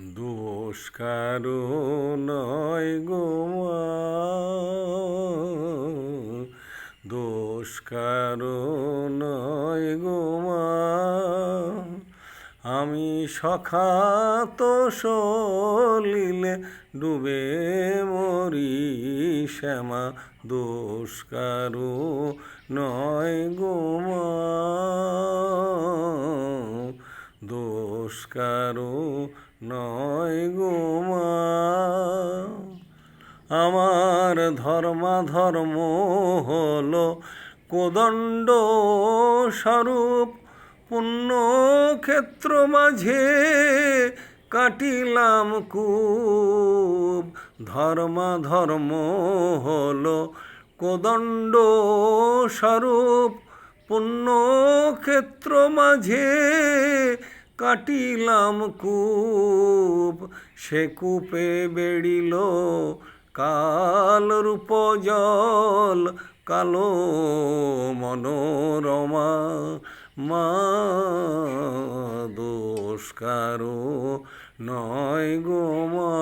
দোষ কারও নয় গোমা দোষ কারও নয় গোমা আমি সখাত সলিলে ডুবে মরি শ্যামা। দোষ কারও নয় গোমা দোষ কারও নয় গো মা। আমার ধর্মা ধর্ম হলো কোদণ্ড স্বরূপ। পুণ্যক্ষেত্র মাঝে কাটিলাম খুব ধর্মা ধর্ম হলো কোদণ্ড স্বরূপ। পুণ্যক্ষেত্র মাঝে কাটিলাম কূপ, সে কূপে বেড়িল কাল রূপ জল, কালো মনোরমা। মা দোষ কারও নয় গো মা,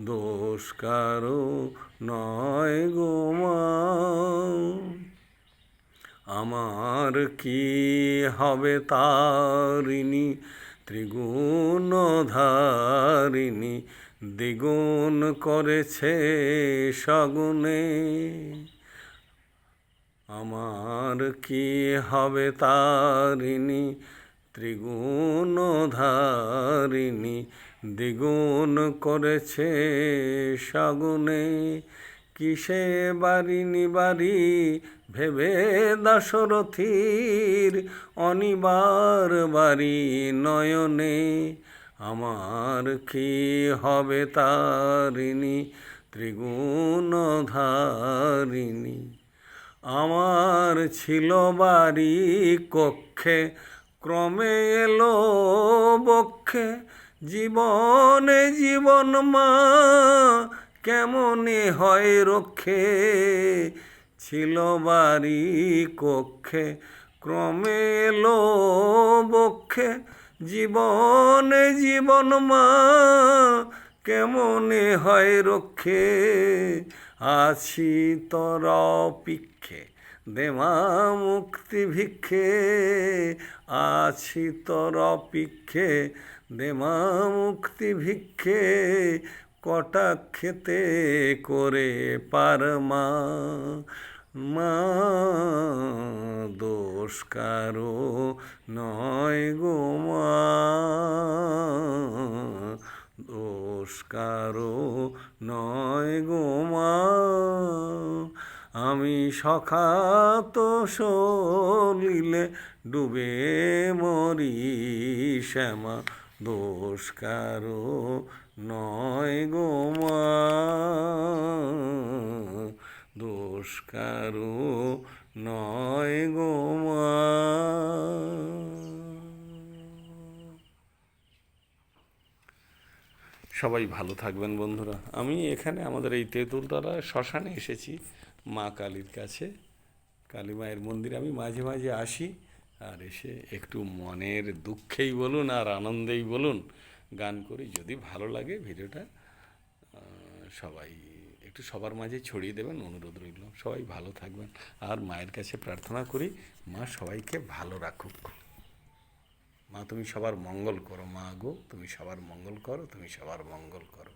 দোষ কারও নয়। আমার কি হবে তারিণী? ত্রিগুণ ধারিণী দ্বিগুণ করেছে সগুণে। আমার কি হবে তারিণী? ত্রিগুণ ধারিণী দ্বিগুণ করেছে সগুণে। কিসে বাড়ি ভেবে দাশরথীর অনিবার বাড়ি নয়নে? আমার কি হবে তারিণী ত্রিগুণ ধারিণী আমার ছিল বাড়ি কক্ষে, ক্রমে এলো বক্ষে। জীবনে জীবন মা কেমনে হয় রক্ষে? ছিল বাড়ি কক্ষে, ক্রমে এলো বক্ষে জীবনে, জীবন মা, কেমনে হয় রক্ষে? আছি তোর অপিক্ষে দেমা মুক্তি ভিক্ষে। আছি তোর অপিক্ষে দেমা মুক্তি ভিক্ষে কটা খেতে করে পার মা? মা, দোষ কারও নয় গো মা। দোষ কারও নয় গো মা। আমি সখাত সলিলে ডুবে মরি শ্যামা। দোষ কারও নয় দোষ কারও নয় গোমা সবাই ভালো থাকবেন বন্ধুরা। আমি এখানে আমাদের এই তেঁতুলতলা শ্মশানে এসেছি মা কালীর কাছে। কালী মায়ের মন্দিরে। আমি মাঝে মাঝে আসি আর এসে একটু মনের দুঃখেই বলুন আর আনন্দেই বলুন গান করি। যদি ভালো লাগে ভিডিওটা সবাই একটু সবার মাঝে ছড়িয়ে দেবেন, অনুরোধ রইল। সবাই ভালো থাকবেন। আর মায়ের কাছে প্রার্থনা করি, মা সবাইকে ভালো রাখুক। মা, তুমি সবার মঙ্গল করো। মা গো, তুমি সবার মঙ্গল করো, তুমি সবার মঙ্গল করো।